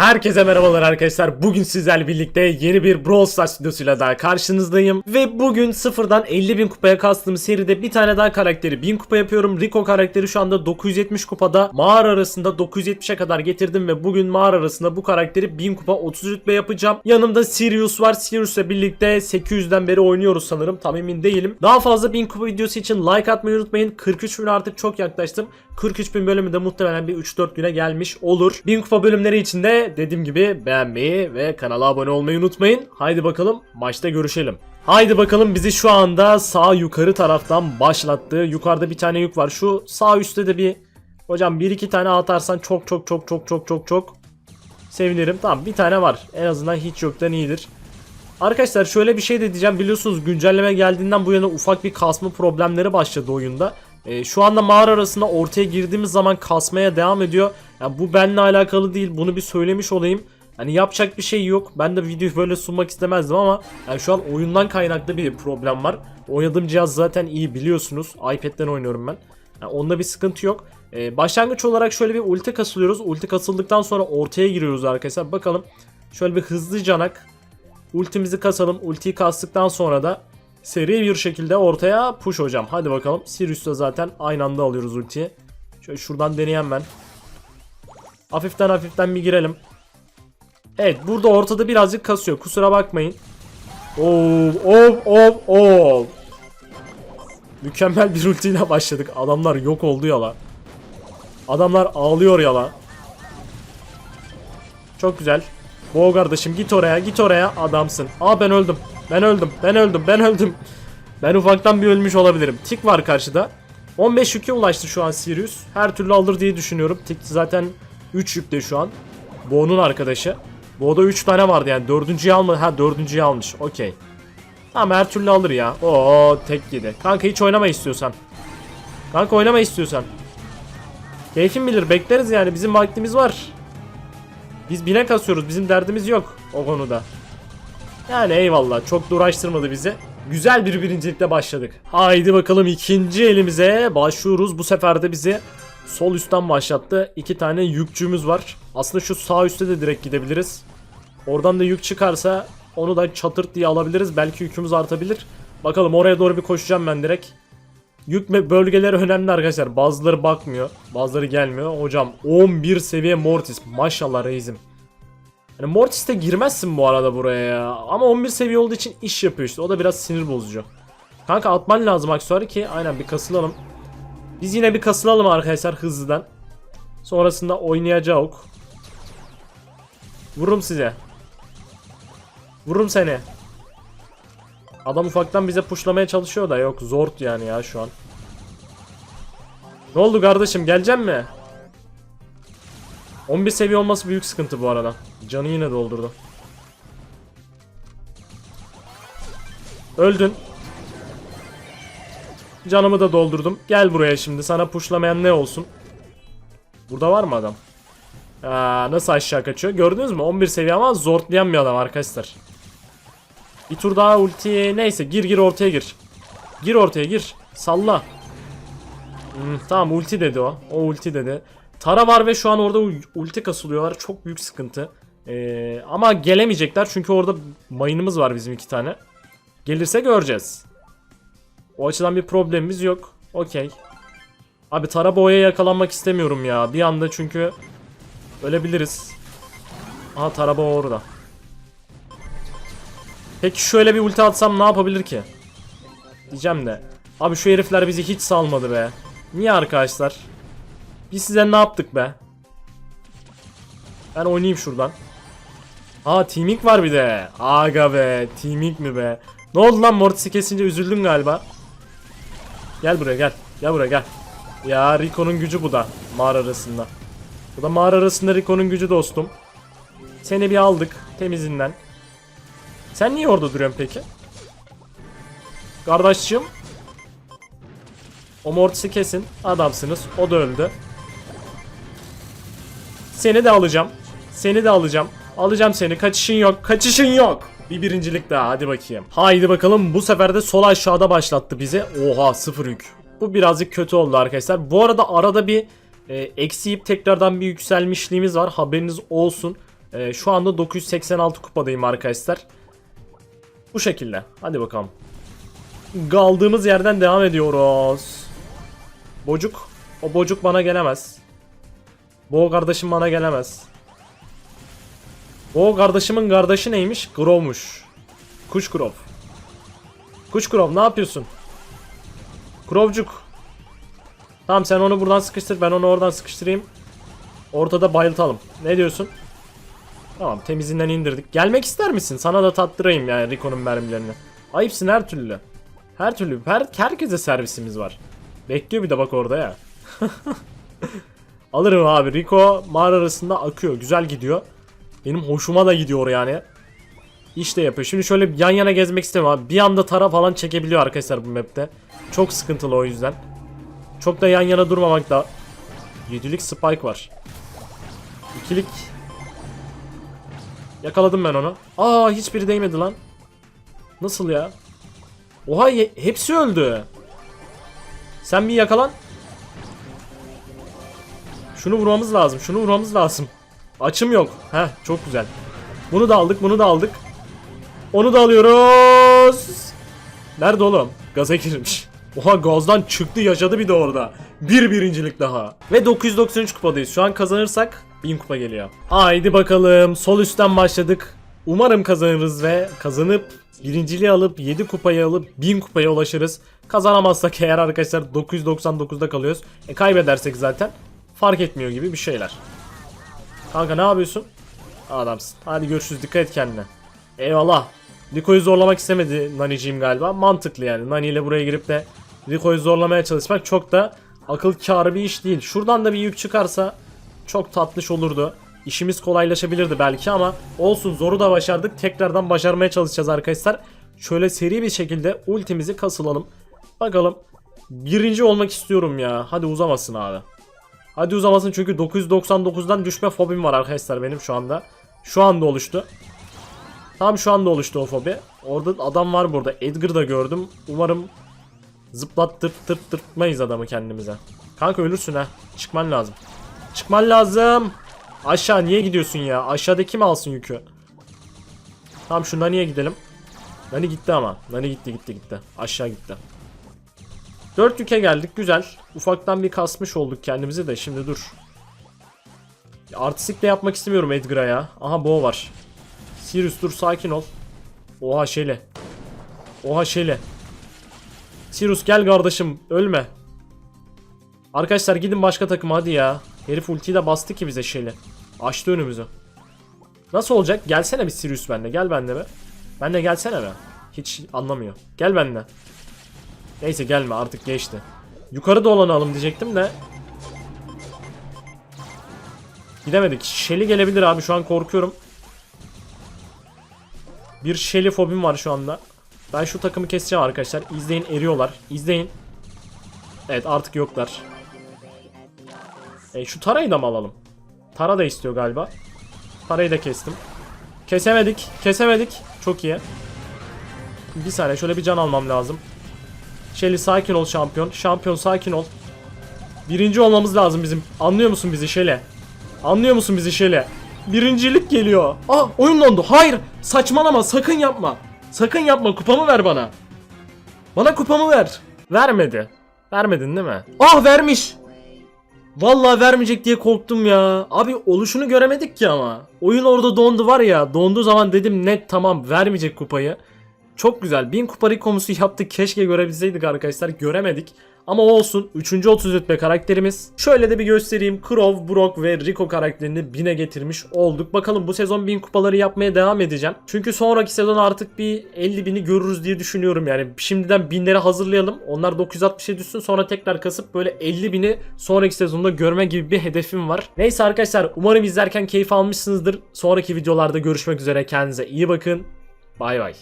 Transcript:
Herkese merhabalar arkadaşlar. Bugün sizlerle birlikte yeni bir Brawl Stars videosuyla daha karşınızdayım. Ve bugün sıfırdan 50.000 kupaya kastığım seride bir tane daha karakteri 1000 kupa yapıyorum. Rico karakteri şu anda 970 kupada. Mağara arasında 970'e kadar getirdim ve bugün mağara arasında bu karakteri 1000 kupa 30 rütbe yapacağım. Yanımda Sirius var. Sirius'la birlikte 800'den beri oynuyoruz sanırım. Tam emin değilim. Daha fazla 1000 kupa videosu için like atmayı unutmayın. 43 bin artık çok yaklaştım. 43 bin bölümü de muhtemelen bir 3-4 güne gelmiş olur. 1000 kupa bölümleri için de dediğim gibi beğenmeyi ve kanala abone olmayı unutmayın. Haydi bakalım maçta görüşelim. Haydi bakalım bizi şu anda sağ yukarı taraftan başlattı. Yukarıda bir tane yük var. Şu sağ üstte de bir hocam bir iki tane atarsan çok çok çok çok çok çok çok sevinirim. Tamam bir tane var. En azından hiç yoktan iyidir. Arkadaşlar şöyle bir şey de diyeceğim. Biliyorsunuz güncelleme geldiğinden bu yana ufak bir kasma problemleri başladı oyunda. Ee, şu anda mağara arasında ortaya girdiğimiz zaman kasmaya devam ediyor. Yani bu benimle alakalı değil. Bunu bir söylemiş olayım. Hani yapacak bir şey yok. Ben de videoyu böyle sunmak istemezdim ama yani şu an oyundan kaynaklı bir problem var. Oynadığım cihaz zaten iyi biliyorsunuz. iPad'den oynuyorum ben. Yani onda bir sıkıntı yok. Ee, başlangıç olarak şöyle bir ulti kasılıyoruz. Ulti kasıldıktan sonra ortaya giriyoruz arkadaşlar. Bakalım. Şöyle bir hızlı canak. Ultimizi kasalım. Ultiyi kastıktan sonra da seri bir şekilde ortaya push hocam. Hadi bakalım. Sirius'ta zaten aynı anda alıyoruz ultiyi. Şöyle şuradan deneyen ben. Hafiften hafiften bir girelim. Evet burada ortada birazcık kasıyor. Kusura bakmayın. Of of of. Mükemmel bir ultiyle başladık. Adamlar yok oldu ya la. Adamlar ağlıyor ya la. Çok güzel. Bo kardeşim git oraya git oraya adamsın. Aa ben öldüm. Ben öldüm. Ben öldüm. Ben öldüm. Ben ufaktan bir ölmüş olabilirim. Tik var karşıda. 15 yüke ulaştı şu an Sirius. Her türlü alır diye düşünüyorum. Tik zaten 3 yükte şu an. Bo'nun arkadaşı. Bo'da 3 tane vardı yani. Dördüncüyü almadı. Ha dördüncüyü almış. Okey. Tamam her türlü alır ya. Oo tek yedi. Kanka hiç oynama istiyorsan. Kanka oynama istiyorsan. Keyfin bilir bekleriz yani bizim vaktimiz var. Biz bine kasıyoruz bizim derdimiz yok o konuda. Yani eyvallah çok da bizi. Güzel bir birincilikte başladık. Haydi bakalım ikinci elimize başlıyoruz. Bu sefer de bizi sol üstten başlattı. İki tane yükçümüz var. Aslında şu sağ üstte de direkt gidebiliriz. Oradan da yük çıkarsa onu da çatırt diye alabiliriz. Belki yükümüz artabilir. Bakalım oraya doğru bir koşacağım ben direkt. Yük bölgeleri önemli arkadaşlar. Bazıları bakmıyor. Bazıları gelmiyor. Hocam 11 seviye Mortis. Maşallah reisim. Yani Mortis de girmezsin bu arada buraya ya. Ama 11 seviye olduğu için iş yapıyor işte. O da biraz sinir bozucu. Kanka atman lazım aksesuarı ki aynen bir kasılalım. Biz yine bir kasılalım arkadaşlar hızlıdan. Sonrasında oynayacağız. Vururum size. Vururum seni. Adam ufaktan bize puşlamaya çalışıyor da yok zort yani ya şu an. Ne oldu kardeşim gelecek mi? 11 seviye olması büyük sıkıntı bu arada. Canı yine doldurdu. Öldün. Canımı da doldurdum. Gel buraya şimdi. Sana puşlamayan ne olsun? Burada var mı adam? Aa, nasıl aşağı kaçıyor? Gördünüz mü? 11 seviye ama zortlayan bir adam arkadaşlar. Bir tur daha ulti. Neyse gir gir ortaya gir. Gir ortaya gir. Salla. Hmm, tamam ulti dedi o. O ulti dedi. Tara var ve şu an orada ulti kasılıyorlar. Çok büyük sıkıntı. Ee, ama gelemeyecekler çünkü orada mayınımız var bizim iki tane. Gelirse göreceğiz. O açıdan bir problemimiz yok. Okey. Abi Tara boğaya yakalanmak istemiyorum ya. Bir anda çünkü ölebiliriz. Aha Taraba orada. Peki şöyle bir ulti atsam ne yapabilir ki? Diyeceğim de. Abi şu herifler bizi hiç salmadı be. Niye arkadaşlar? Biz size ne yaptık be? Ben oynayayım şuradan. Aa teaming var bir de. Aga be teaming mi be? Ne oldu lan Mortis'i kesince üzüldün galiba. Gel buraya gel. Gel buraya gel. Ya Rico'nun gücü bu da mağara arasında. Bu da mağara arasında Rico'nun gücü dostum. Seni bir aldık temizinden. Sen niye orada duruyorsun peki? Kardeşciğim. O Mortis'i kesin. Adamsınız. O da öldü. Seni de alacağım. Seni de alacağım. Alacağım seni. Kaçışın yok. Kaçışın yok. Bir birincilik daha. Hadi bakayım. Haydi bakalım. Bu sefer de sol aşağıda başlattı bizi. Oha sıfır yük. Bu birazcık kötü oldu arkadaşlar. Bu arada arada bir e, eksiyip tekrardan bir yükselmişliğimiz var. Haberiniz olsun. Ee, şu anda 986 kupadayım arkadaşlar. Bu şekilde. Hadi bakalım. Kaldığımız yerden devam ediyoruz. Bocuk. O bocuk bana gelemez. Bo kardeşim bana gelemez. Bo kardeşimin kardeşi neymiş? Grov'muş. Kuş Grov. Kuş Grov ne yapıyorsun? Grovcuk. Tamam sen onu buradan sıkıştır ben onu oradan sıkıştırayım. Ortada bayıltalım. Ne diyorsun? Tamam temizinden indirdik. Gelmek ister misin? Sana da tattırayım yani Rico'nun mermilerini. Ayıpsın her türlü. Her türlü. Her, herkese servisimiz var. Bekliyor bir de bak orada ya. Alırım abi. Rico mağara arasında akıyor. Güzel gidiyor. Benim hoşuma da gidiyor yani. İşte yapıyor. Şimdi şöyle yan yana gezmek istemiyorum abi. Bir anda tara falan çekebiliyor arkadaşlar bu map'te. Çok sıkıntılı o yüzden. Çok da yan yana durmamak da. Yedilik spike var. İkilik. Yakaladım ben onu. Aa hiçbiri değmedi lan. Nasıl ya? Oha hepsi öldü. Sen bir yakalan. Şunu vurmamız lazım. Şunu vurmamız lazım. Açım yok. Heh çok güzel. Bunu da aldık. Bunu da aldık. Onu da alıyoruz. Nerede oğlum? Gaza girmiş. Oha gazdan çıktı yaşadı bir de orada. Bir birincilik daha. Ve 993 kupadayız. Şu an kazanırsak 1000 kupa geliyor. Haydi bakalım. Sol üstten başladık. Umarım kazanırız ve kazanıp birinciliği alıp 7 kupayı alıp 1000 kupaya ulaşırız. Kazanamazsak eğer arkadaşlar 999'da kalıyoruz. E kaybedersek zaten fark etmiyor gibi bir şeyler. Kanka ne yapıyorsun? Adamsın. Hadi görüşürüz. Dikkat et kendine. Eyvallah. Rico'yu zorlamak istemedi Nani'ciğim galiba. Mantıklı yani. Nani ile buraya girip de Rico'yu zorlamaya çalışmak çok da akıl kârı bir iş değil. Şuradan da bir yük çıkarsa çok tatlış olurdu. İşimiz kolaylaşabilirdi belki ama olsun zoru da başardık. Tekrardan başarmaya çalışacağız arkadaşlar. Şöyle seri bir şekilde ultimizi kasılalım. Bakalım. Birinci olmak istiyorum ya. Hadi uzamasın abi. Hadi uzamasın çünkü 999'dan düşme fobim var arkadaşlar benim şu anda. Şu anda oluştu. Tam şu anda oluştu o fobi. Orada adam var burada. Edgar da gördüm. Umarım zıplattırttırtmayız adamı kendimize. Kanka ölürsün ha. Çıkman lazım. Çıkman lazım. Aşağı niye gidiyorsun ya? Aşağıdaki mi alsın yükü? Tamam şu Nani'ye gidelim. Nani gitti ama. Nani gitti gitti gitti. Aşağı gitti. 4 yüke geldik güzel. Ufaktan bir kasmış olduk kendimizi de şimdi dur. Artistik de yapmak istemiyorum Edgar'a ya. Aha Bo var. Sirius dur sakin ol. Oha Şele. Oha Şele. Sirius gel kardeşim ölme. Arkadaşlar gidin başka takıma hadi ya. Herif ultiyi de bastı ki bize Şele. Açtı önümüzü. Nasıl olacak? Gelsene bir Sirius bende. Gel bende be. Bende gelsene be. Hiç anlamıyor. Gel bende. Neyse gelme artık geçti. Yukarı dolanalım diyecektim de. Gidemedik. Shelly gelebilir abi şu an korkuyorum. Bir Shelly fobim var şu anda. Ben şu takımı keseceğim arkadaşlar. İzleyin eriyorlar. İzleyin. Evet artık yoklar. E, şu Tara'yı da mı alalım? Tara da istiyor galiba. Tara'yı da kestim. Kesemedik. Kesemedik. Çok iyi. Bir saniye şöyle bir can almam lazım. Shelly sakin ol şampiyon. Şampiyon sakin ol. Birinci olmamız lazım bizim. Anlıyor musun bizi Shelly? Anlıyor musun bizi Shelly? Birincilik geliyor. Aa oyun dondu. Hayır. Saçmalama sakın yapma. Sakın yapma kupamı ver bana. Bana kupamı ver. Vermedi. Vermedin değil mi? Ah vermiş. Vallahi vermeyecek diye korktum ya. Abi oluşunu göremedik ki ama. Oyun orada dondu var ya. Donduğu zaman dedim net tamam vermeyecek kupayı. Çok güzel. 1000 kupa komusu yaptık. Keşke görebilseydik arkadaşlar. Göremedik. Ama olsun. 3. 30 rütbe karakterimiz. Şöyle de bir göstereyim. Krov, Brock ve Rico karakterini 1000'e getirmiş olduk. Bakalım bu sezon 1000 kupaları yapmaya devam edeceğim. Çünkü sonraki sezon artık bir 50 bini görürüz diye düşünüyorum yani. Şimdiden 1000'leri hazırlayalım. Onlar 960'a düşsün sonra tekrar kasıp böyle 50 bini sonraki sezonda görme gibi bir hedefim var. Neyse arkadaşlar umarım izlerken keyif almışsınızdır. Sonraki videolarda görüşmek üzere. Kendinize iyi bakın. Bay bay.